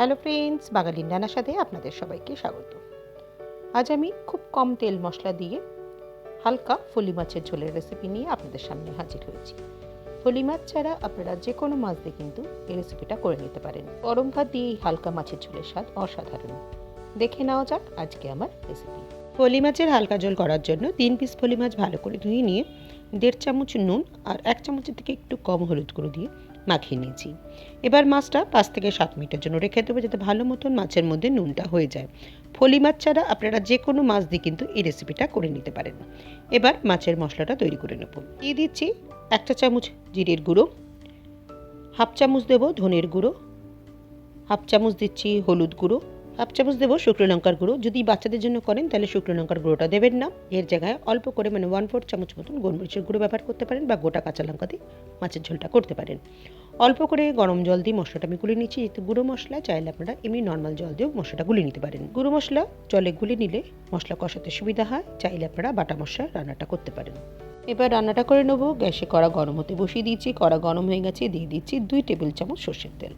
Hello friends বাঙালি নানার সাথে আপনাদের সবাইকে স্বাগত। আজ আমি খুব কম তেল মশলা দিয়ে হালকা ফলি মাছের ঝোলের রেসিপি নিয়ে আপনাদের সামনে হাজির হয়েছি। ফলি মাছ ছাড়া আপনারা যে কোনো মাছ দিয়ে কিন্তু এই রেসিপিটা করে নিতে পারেন। গরম ভাত দিয়ে হালকা মাছের ঝোলের স্বাদ অসাধারণ। দেখে নেওয়া যাক আজকে আমার রেসিপি ফলি মাছের হালকা ঝোল করার জন্য তিন পিস ফলি মাছ ভালো করে ধুয়ে নিয়ে দেড় চামচ নুন আর এক চামচের থেকে একটু কম হলুদ গুঁড়ো দিয়ে মাখিয়ে নিয়েছি। এবার মাছটা পাঁচ থেকে সাত মিনিটের জন্য রেখে দেবো যাতে ভালো মতন মাছের মধ্যে নুনটা হয়ে যায়। ফলি মাছ ছাড়া আপনারা যে কোনো মাছ দিয়ে কিন্তু এই রেসিপিটা করে নিতে পারেন। এবার মাছের মশলাটা তৈরি করে নেব। দিয়ে দিচ্ছি একটা চামচ জিরের গুঁড়ো, হাফ চামচ দেবো ধনের গুঁড়ো, হাফ চামচ দিচ্ছি হলুদ গুঁড়ো হাফ চামচ দেবো শুকনো লঙ্কার গুঁড়ো। যদি বাচ্চাদের জন্য করেন, তাহলে শুকনো লঙ্কার গুঁড়োটা দেবেন না। এর জায়গায় অল্প করে মানে ওয়ান ফোর চামচ মতন গোলমরিচের গুঁড়ো ব্যবহার করতে পারেন বা গোটা কাঁচা লঙ্কা দিয়ে মাছের ঝোলটা করতে পারেন। অল্প করে গরম জল দিয়ে মশলাটা আমি গুলে নিচ্ছি যেহেতু গুঁড়ো মশলা চাইলে আপনারা এমনি নর্মাল জল দিয়েও মশলাটা গুলে নিতে পারেন। গুঁড়ো মশলা জলে গুলে নিলে মশলা কষাতে সুবিধা হয়। চাইলে আপনারা বাটা মশলা রান্নাটা করতে পারেন। এবার রান্নাটা করে নেব। গ্যাসে কড়া গরম হতে বসিয়ে দিয়েছি। কড়া গরম হয়ে গেছে, দিয়ে দিচ্ছি দুই টেবিল চামচ সর্ষের তেল।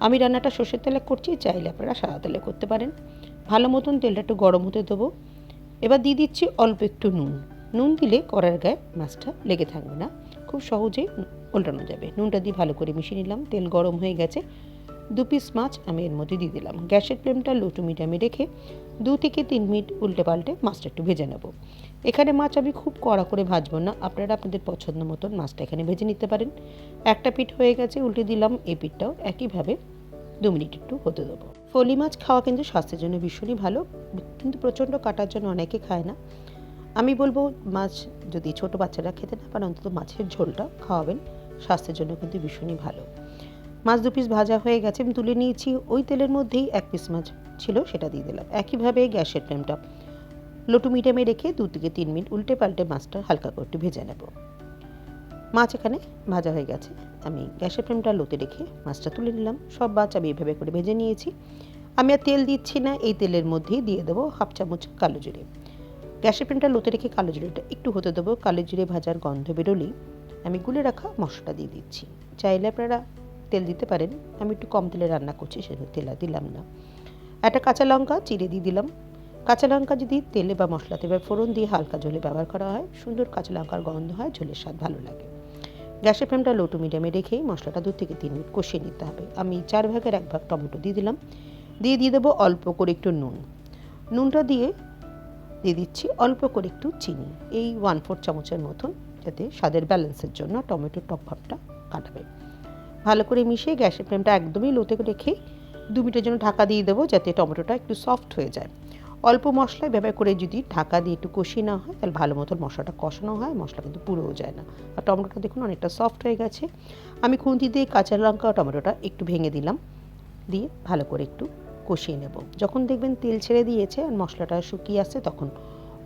আমি রান্নাটা সর্ষের তেলে করছি, চাইলে আপনারা সাদা তেলে করতে পারেন। ভালো মতন তেলটা একটু গরম হতে দেবো। এবার দিয়ে দিচ্ছি অল্প একটু নুন। নুন দিলে কড়ার গায়ে মাছটা লেগে থাকবে না। খুব সহজেই উল্টানো যাবে। নুনটা দিয়ে ভালো করে মিশিয়ে নিলাম। তেল গরম হয়ে গেছে। দু পিস মাছ আমি এর মধ্যে দিয়ে দিলাম। গ্যাসের ফ্লেমটা লো টু মিডিয়ামে রেখে দু থেকে তিন মিনিট উল্টে পাল্টে মাছটা একটু ভেজে নেব। এখানে মাছ আমি খুব কড়া করে ভাজবো না, আপনারা আপনাদের পছন্দ মতন মাছটা এখানে ভেজে নিতে পারেন। একটা পিঠ হয়ে গেছে, উল্টে দিলাম এই পিঠটাও। একইভাবে দু মিনিট একটু হতে দেবো। ফলি মাছ খাওয়া কিন্তু স্বাস্থ্যের জন্য ভীষণই ভালো, কিন্তু প্রচণ্ড কাটার জন্য অনেকে খায় না। আমি বলব মাছ যদি ছোট বাচ্চারা খেতে না পারে অন্তত মাছের ঝোলটা খাওয়াবেন, স্বাস্থ্যের জন্য কিন্তু ভীষণই ভালো। মাছ দু পিস ভাজা হয়ে গেছে, আমি তুলে নিয়েছি। ওই তেলের মধ্যেই এক পিস মাছ ছিল, সেটা দিয়ে দিলাম। একইভাবে গ্যাসের ফ্লেমটা লোটু মিডিয়ামে রেখে দু থেকে তিন মিনিট উল্টে পাল্টে মাছটা হালকা করে একটু ভেজে নেব। মাছ এখানে ভাজা হয়ে গেছে। আমি গ্যাসের ফ্লেমটা লোতে রেখে মাছটা তুলে নিলাম। সব মাছ আমি এভাবে করে ভেজে নিয়েছি। আমি আর তেল দিচ্ছি না, এই তেলের মধ্যেই দিয়ে দেবো হাফ চামচ কালো জিরে। গ্যাসের ফ্লেমটা লোতে রেখে কালো জিরেটা একটু হতে দেবো। কালো জিরে ভাজার গন্ধ বেরোলেই আমি গুলে রাখা মশলাটা দিয়ে দিচ্ছি। চাইলে আপনারা তেল দিতে পারেন। আমি একটু কম তেলে রান্না করছি, সেজন্য তেল দিলাম না। একটা কাঁচা লঙ্কা চিড়ে দিয়ে দিলাম। কাঁচা লঙ্কা যদি তেলে বা মশলাতে বা ফোড়ন দিয়ে হালকা ঝোলে ব্যবহার করা হয়, সুন্দর কাঁচা লঙ্কার গন্ধ হয়, ঝোলের স্বাদ ভালো লাগে। গ্যাসের ফ্লেমটা লো টু মিডিয়ামে রেখেই মশলাটা দু থেকে তিন মিনিট কষিয়ে নিতে হবে। আমি চার ভাগের এক ভাগ টমেটো দিয়ে দিলাম। দিয়ে দিয়ে দেবো অল্প করে একটু নুন। নুনটা দিয়ে দিয়ে দিচ্ছি অল্প করে একটু চিনি। এই ওয়ান ফোর চামচের মতন, যাতে স্বাদের ব্যালেন্সের জন্য টমেটোর টক ভাবটা কাটাবে। ভালো করে মিশিয়ে গ্যাসের ফ্লেমটা একদমই লোতে রেখে দু মিনিটের জন্য ঢাকা দিয়ে দেবো যাতে টমেটোটা একটু সফট হয়ে যায়। অল্প মশলায় ব্যবহার করে যদি ঢাকা দিয়ে একটু কষিয়ে না হয়, তাহলে ভালো মতন মশলাটা কষানো হয়, মশলা কিন্তু পুরোও যায় না। আর টমেটোটা দেখুন অনেকটা সফট হয়ে গেছে। আমি খুন্তি দিয়ে কাঁচা লঙ্কা টমেটোটা একটু ভেঙে দিলাম, দিয়ে ভালো করে একটু কষিয়ে নেব। যখন দেখবেন তেল ছেড়ে দিয়েছে আর মশলাটা শুকিয়ে আসছে, তখন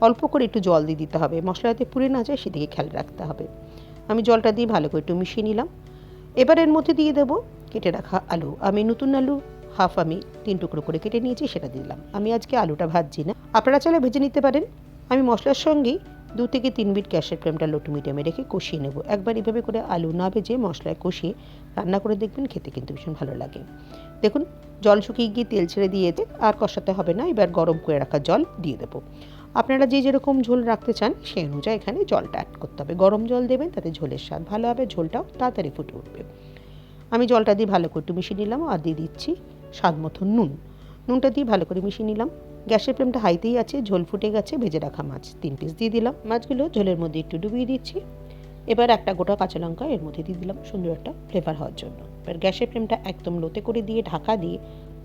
অল্প করে একটু জল দিয়ে দিতে হবে। মশলা যাতে পুড়ে না যায়, সেদিকে খেয়াল রাখতে হবে। আমি জলটা দিয়ে ভালো করে একটু মিশিয়ে নিলাম। এবার এর মধ্যে দিয়ে দেবো কেটে রাখা আলু। আমি নতুন আলু হাফ আমি, তিন টুকরো করে কেটে নিয়েছি, সেটা দিলাম। আমি আজকে আলুটা ভাজছি না। আপনারা চাইলে ভেজে নিতে পারেন। আমি মশলার সঙ্গেই দু থেকে তিন মিনিট গ্যাসের ফ্লেমটা লোটু মিডিয়ামে রেখে কষিয়ে নেব। একবার এভাবে করে আলু না ভেজে মশলায় কষিয়ে রান্না করে দেখবেন, খেতে কিন্তু ভীষণ ভালো লাগে। দেখুন, জল শুকিয়ে গিয়ে তেল ছেড়ে দিয়েছে, আর কষাতে হবে না। এবার গরম করে রাখা জল দিয়ে দেবো। আপনারা যে যেরকম ঝোল রাখতে চান সেই অনুযায়ী এখানে জলটা অ্যাড করতে হবে। গরম জল দেবেন, তাতে ঝোলের স্বাদ ভালো হবে, ঝোলটাও তাড়াতাড়ি ফুটে উঠবে। আমি জলটা দিয়ে ভালো করে একটু মিশিয়ে নিলাম আর দিয়ে দিচ্ছি স্বাদ মতো নুন। নুনটা দিয়ে ভালো করে মিশিয়ে নিলাম। গ্যাসের ফ্লেমটা হাইতেই আছে, ঝোল ফুটে গেছে, ভেজে রাখা মাছ তিন পিস দিয়ে দিলাম। মাছগুলো ঝোলের মধ্যে একটু ডুবিয়ে দিচ্ছি। এবার একটা গোটা কাঁচা লঙ্কা এর মধ্যে দিয়ে দিলাম সুন্দর একটা ফ্লেভার হওয়ার জন্য। এবার গ্যাসের ফ্লেমটা একদম লোতে করে দিয়ে ঢাকা দিয়ে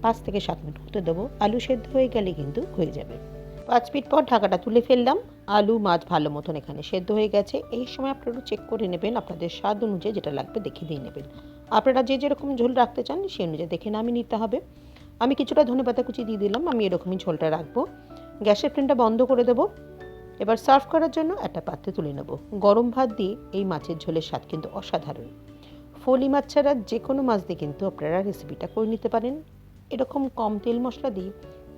পাঁচ থেকে সাত মিনিট হতে দেবো। আলু সেদ্ধ হয়ে গেলে কিন্তু হয়ে যাবে। পাঁচ মিনিট পর ঢাকাটা তুলে ফেললাম। আলু, মাছ ভালো মতন এখানে সেদ্ধ হয়ে গেছে। এই সময় আপনারা চেক করে নেবেন, আপনাদের স্বাদ অনুযায়ী যেটা লাগবে দেখে দিয়ে নেবেন। আপনারা যে যেরকম ঝোল রাখতে চান সেই অনুযায়ী দেখে নামিয়ে নিতে হবে। আমি কিছুটা ধনে পাতা কুচি দিয়ে দিলাম, আমি এরকমই ঝোলটা রাখব। গ্যাসের ফ্লেমটা বন্ধ করে দেবো। এবার সার্ভ করার জন্য একটা পাত্রে তুলে নেব। গরম ভাত দিয়ে এই মাছের ঝোলের স্বাদ কিন্তু অসাধারণ। ফলি মাছ ছাড়া যে কোনো মাছ দিয়ে কিন্তু আপনারা রেসিপিটা করে নিতে পারেন। এরকম কম তেল মশলা দিয়ে